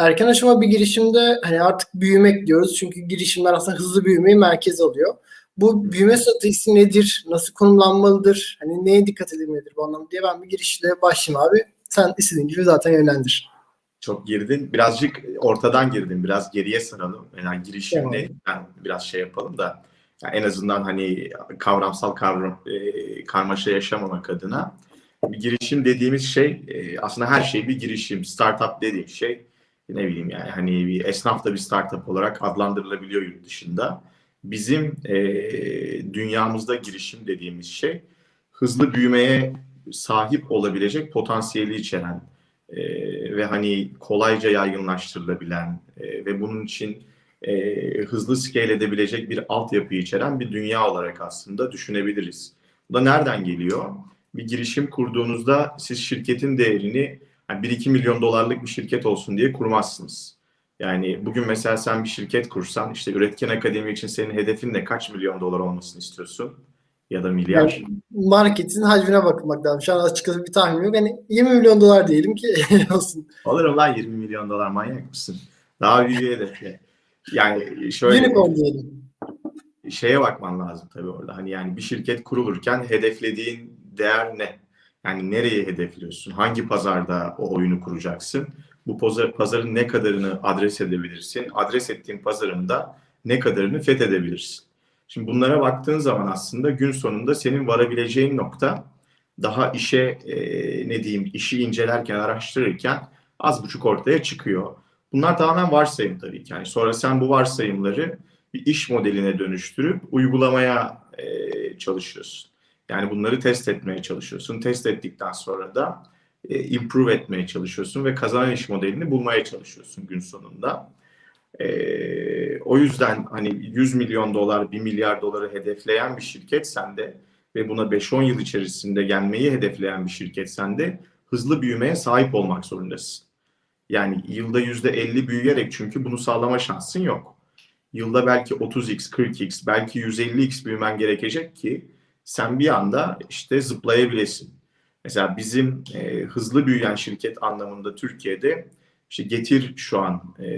erken aşama bir girişimde hani artık büyümek diyoruz. Çünkü girişimler aslında hızlı büyümeyi merkez alıyor. Bu büyüme stratejisi nedir? Nasıl konumlanmalıdır? Hani neye dikkat edilmelidir bu anlamda diye ben bir girişle başlayayım abi. Sen istediğin gibi zaten yönlendir. Çok girdin. Birazcık ortadan girdin. Biraz geriye saralım. Yani girişim Tamam. ne? Ben biraz şey yapalım da yani en azından hani kavramsal kavram, e, karmaşa yaşamamak adına bir girişim dediğimiz şey e, aslında her şey bir girişim. Startup dediğim şey ne bileyim yani hani bir esnaf da bir startup olarak adlandırılabiliyor yurt dışında. Bizim e, dünyamızda girişim dediğimiz şey hızlı büyümeye sahip olabilecek potansiyeli içeren e, ve hani kolayca yaygınlaştırılabilen e, ve bunun için e, hızlı scale edebilecek bir altyapı içeren bir dünya olarak aslında düşünebiliriz. Bu da nereden geliyor? Bir girişim kurduğunuzda siz şirketin değerini yani 1-2 milyon dolarlık bir şirket olsun diye kurmazsınız. Yani bugün mesela sen bir şirket kursan işte üretken akademi için senin hedefin ne? Kaç milyon dolar olmasını istiyorsun? Ya da milyar. Yani marketin hacmine bakmak lazım. Şu an açıkçası bir tahmin yok. Hani 20 milyon dolar diyelim ki olsun. Alırım lan 20 milyon dolar manyak mısın? Daha büyük bir hedef. Yani şöyle Unicorn diyelim. şeye bakman lazım tabii orada. Hani yani bir şirket kurulurken hedeflediğin değer ne? Yani nereye hedefliyorsun? Hangi pazarda o oyunu kuracaksın? Bu pazar, pazarın ne kadarını adres edebilirsin? Adres ettiğin pazarın da ne kadarını fethedebilirsin? Şimdi bunlara baktığın zaman aslında gün sonunda senin varabileceğin nokta daha işe e, ne diyeyim işi incelerken araştırırken az buçuk ortaya çıkıyor. Bunlar tamamen varsayım tabii ki. Yani sonra sen bu varsayımları bir iş modeline dönüştürüp uygulamaya e, çalışıyorsun. Yani bunları test etmeye çalışıyorsun. Test ettikten sonra da e, improve etmeye çalışıyorsun ve kazanan iş modelini bulmaya çalışıyorsun gün sonunda. E, o yüzden hani 100 milyon dolar, 1 milyar doları hedefleyen bir şirket sende ve buna 5-10 yıl içerisinde gelmeyi hedefleyen bir şirket sende hızlı büyümeye sahip olmak zorundasın. Yani yılda %50 büyüyerek çünkü bunu sağlama şansın yok. Yılda belki 30x, 40x, belki 150x büyümen gerekecek ki sen bir anda işte zıplayabilesin. Mesela bizim e, hızlı büyüyen şirket anlamında Türkiye'de işte Getir şu an e,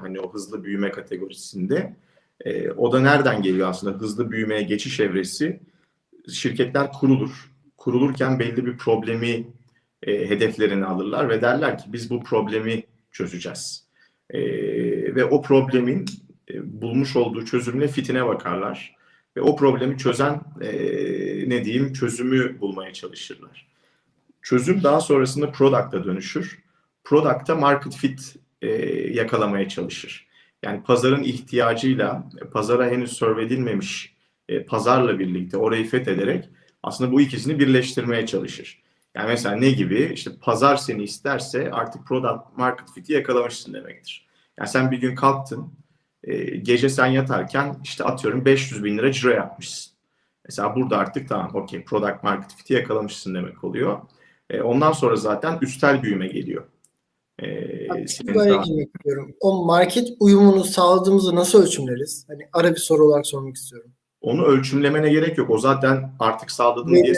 hani o hızlı büyüme kategorisinde. E, o da nereden geliyor aslında hızlı büyümeye geçiş evresi? Şirketler kurulur. Kurulurken belli bir problemi e, hedeflerini alırlar ve derler ki biz bu problemi çözeceğiz. E, ve o problemin e, bulmuş olduğu çözümle fitine bakarlar ve o problemi çözen e, ne diyeyim çözümü bulmaya çalışırlar. Çözüm daha sonrasında product'a dönüşür. Product'a market fit e, yakalamaya çalışır. Yani pazarın ihtiyacıyla pazara henüz serve edilmemiş e, pazarla birlikte orayı fethederek aslında bu ikisini birleştirmeye çalışır. Yani mesela ne gibi? İşte pazar seni isterse artık product market fit'i yakalamışsın demektir. Yani sen bir gün kalktın, e, gece sen yatarken işte atıyorum 500 bin lira ciro yapmışsın. Mesela burada artık tamam okey product market fit'i yakalamışsın demek oluyor. E, ondan sonra zaten üstel büyüme geliyor. E, Böyle daha- girmek istiyorum. O market uyumunu sağladığımızı nasıl ölçümleriz? Hani ara bir soru olarak sormak istiyorum. onu ölçümlemene gerek yok. O zaten artık sağladın diye.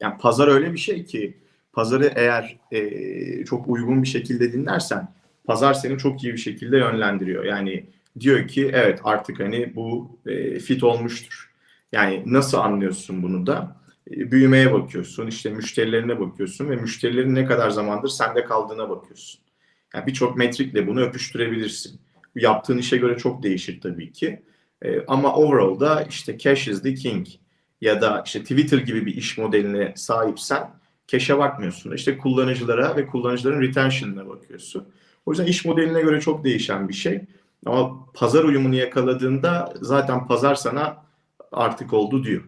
Yani pazar öyle bir şey ki pazarı eğer e, çok uygun bir şekilde dinlersen pazar seni çok iyi bir şekilde yönlendiriyor. Yani diyor ki evet artık hani bu e, fit olmuştur. Yani nasıl anlıyorsun bunu da? E, büyümeye bakıyorsun, işte müşterilerine bakıyorsun ve müşterilerin ne kadar zamandır sende kaldığına bakıyorsun. Yani birçok metrikle bunu öpüştürebilirsin. Yaptığın işe göre çok değişir tabii ki. E, ama overall'da işte cash is the king ya da işte Twitter gibi bir iş modeline sahipsen cash'e bakmıyorsun. İşte kullanıcılara ve kullanıcıların retention'ına bakıyorsun. O yüzden iş modeline göre çok değişen bir şey. Ama pazar uyumunu yakaladığında zaten pazar sana artık oldu diyor.